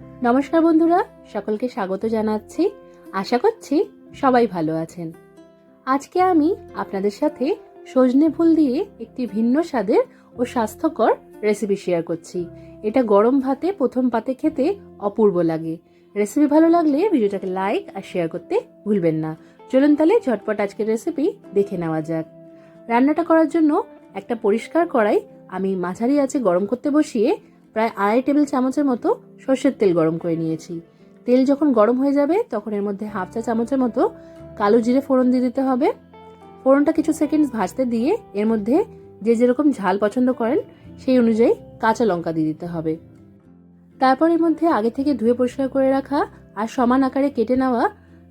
নমস্কার বন্ধুরা, সকলকে স্বাগত জানাচ্ছি। আশা করছি সবাই ভালো আছেন। আজকে আমি আপনাদের সাথে সজনে ফুল দিয়ে একটি ভিন্ন স্বাদের ও স্বাস্থ্যকর রেসিপি শেয়ার করছি। এটা গরম ভাতে, প্রথম পাতে খেতে অপূর্ব লাগে। রেসিপি ভালো লাগলে ভিডিওটাকে লাইক আর শেয়ার করতে ভুলবেন না। চলুন তাহলে ঝটপট আজকের রেসিপি দেখে নেওয়া যাক। রান্নাটা করার জন্য একটা পরিষ্কার কড়াই আমি মাঝারি আছে গরম করতে বসিয়ে প্রায় আড়াই টেবিল চামচের মতো সর্ষের তেল গরম করে নিয়েছি। তেল যখন গরম হয়ে যাবে, তখন এর মধ্যে হাফ চা চামচের মতো কালো জিরে ফোড়ন দিয়ে দিতে হবে। ফোড়নটা কিছু সেকেন্ড ভাজতে দিয়ে এর মধ্যে যে যেরকম ঝাল পছন্দ করেন, সেই অনুযায়ী কাঁচা লঙ্কা দিয়ে দিতে হবে। তারপর এর মধ্যে আগে থেকে ধুয়ে পরিষ্কার করে রাখা আর সমান আকারে কেটে নেওয়া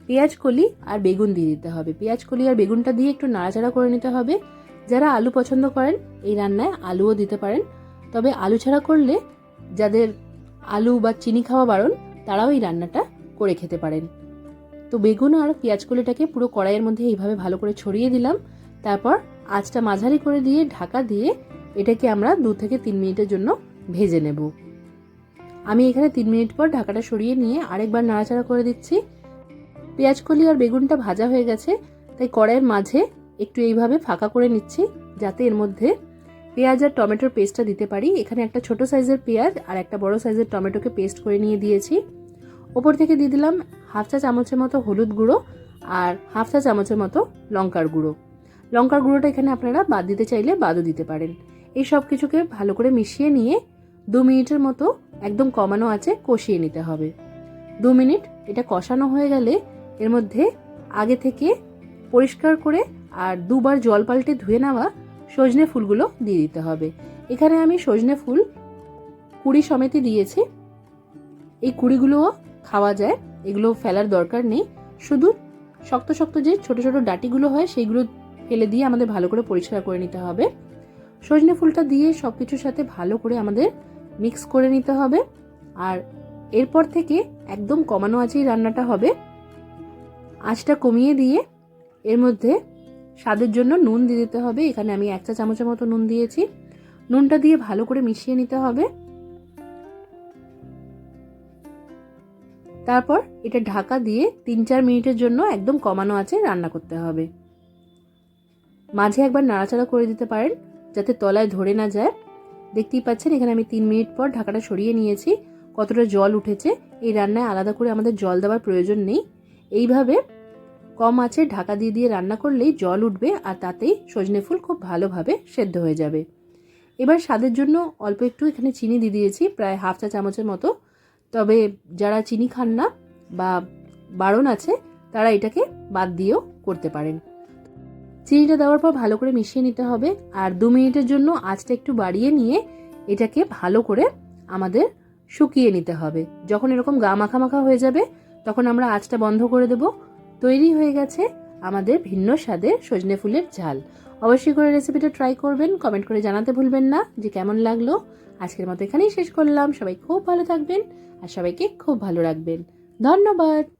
পেঁয়াজ কলি আর বেগুন দিয়ে দিতে হবে। পেঁয়াজ কলি আর বেগুনটা দিয়ে একটু নাড়াচাড়া করে নিতে হবে। যারা আলু পছন্দ করেন, এই রান্নায় আলুও দিতে পারেন। তবে আলু ছাড়া করলে যাদের আলু বা চিনি খাওয়া বারণ, তারাও এই রান্নাটা করে খেতে পারেন। তো বেগুন আর পেঁয়াজ কলিটাকে পুরো কড়াইয়ের মধ্যে এইভাবে ভালো করে ছড়িয়ে দিলাম। তারপর আঁচটা মাঝারি করে দিয়ে ঢাকা দিয়ে এটাকে আমরা দু থেকে তিন মিনিটের জন্য ভেজে নেব। আমি এখানে তিন মিনিট পর ঢাকাটা সরিয়ে নিয়ে আরেকবার নাড়াচাড়া করে দিচ্ছি। পেঁয়াজ কলি আর বেগুনটা ভাজা হয়ে গেছে, তাই কড়াইয়ের মাঝে একটু এইভাবে ফাঁকা করে নিচ্ছি, যাতে এর মধ্যে পেঁয়াজ আর টমেটোর পেস্টটা দিতে পারি। এখানে একটা ছোট সাইজের পেঁয়াজ আর একটা বড় সাইজের টমেটোকে পেস্ট করে নিয়ে দিয়েছি। ওপর থেকে দিয়ে দিলাম হাফ চা চামচের মতো হলুদ গুঁড়ো আর হাফ চা চামচের মতো লঙ্কার গুঁড়ো। লঙ্কার গুঁড়োটা এখানে আপনারা বাদ দিতে চাইলে বাদও দিতে পারেন। এই সব কিছুকে ভালো করে মিশিয়ে নিয়ে দু মিনিটের মতো একদম কমানো আছে কষিয়ে নিতে হবে। দু মিনিট এটা কষানো হয়ে গেলে এর মধ্যে আগে থেকে পরিষ্কার করে আর দুবার জল পাল্টে ধুয়ে নেওয়া সজনে ফুলগুলো দিয়ে দিতে হবে। এখানে আমি সজনে ফুল কুড়ি সমেতই দিয়েছি। এই কুড়িগুলোও খাওয়া যায়, এগুলো ফেলার দরকার নেই। শুধু শক্ত শক্ত যে ছোট ছোট ডাটিগুলো হয় সেইগুলো ফেলে দিয়ে আমাদের ভালো করে পরিষ্কার করে নিতে হবে। সজনে ফুলটা দিয়ে সব কিছুর সাথে ভালো করে আমাদের মিক্স করে নিতে হবে। আর এরপর থেকে একদম কমানো আছেই রান্নাটা হবে। আঁচটা কমিয়ে দিয়ে এর মধ্যে স্বাদের জন্য নুন দিয়ে দিতে হবে। এখানে আমি এক চা চামচের মতো নুন দিয়েছি। নুনটা দিয়ে ভালো করে মিশিয়ে নিতে হবে। তারপর এটা ঢাকা দিয়ে তিন চার মিনিটের জন্য একদম কমানো আছে রান্না করতে হবে। মাঝে একবার নাড়াচাড়া করে দিতে পারেন, যাতে তলায় ধরে না যায়। দেখতেই পাচ্ছেন, এখানে আমি তিন মিনিট পর ঢাকাটা সরিয়ে নিয়েছি। কতটা জল উঠেছে, এই রান্নায় আলাদা করে আমাদের জল দেওয়ার প্রয়োজন নেই। এইভাবে কম আছে, ঢাকা দিয়ে দিয়ে রান্না করলেই জল উঠবে আর তাতেই সজনে ফুল খুব ভালোভাবে সেদ্ধ হয়ে যাবে। এবার স্বাদের জন্য অল্প একটু এখানে চিনি দিয়ে দিয়েছি, প্রায় হাফ চা চামচের মতো। তবে যারা চিনি খান না বা বারণ আছে, তারা এটাকে বাদ দিয়েও করতে পারেন। চিনিটা দেওয়ার পর ভালো করে মিশিয়ে নিতে হবে আর দু মিনিটের জন্য আঁচটা একটু বাড়িয়ে নিয়ে এটাকে ভালো করে আমাদের শুকিয়ে নিতে হবে। যখন এরকম গা মাখা মাখা হয়ে যাবে, তখন আমরা আঁচটা বন্ধ করে দেব। তৈরি হয়ে গেছে আমাদের ভিন্ন স্বাদের সজনে ফুলের ঝাল। অবশ্যই করে রেসিপিটা ট্রাই করবেন কমেন্ট করে জানাতে ভুলবেন না যে কেমন লাগল। আজকের মতো এখানেই শেষ করলাম। সবাই খুব ভালো থাকবেন আর সবাইকে খুব ভালো রাখবেন। ধন্যবাদ।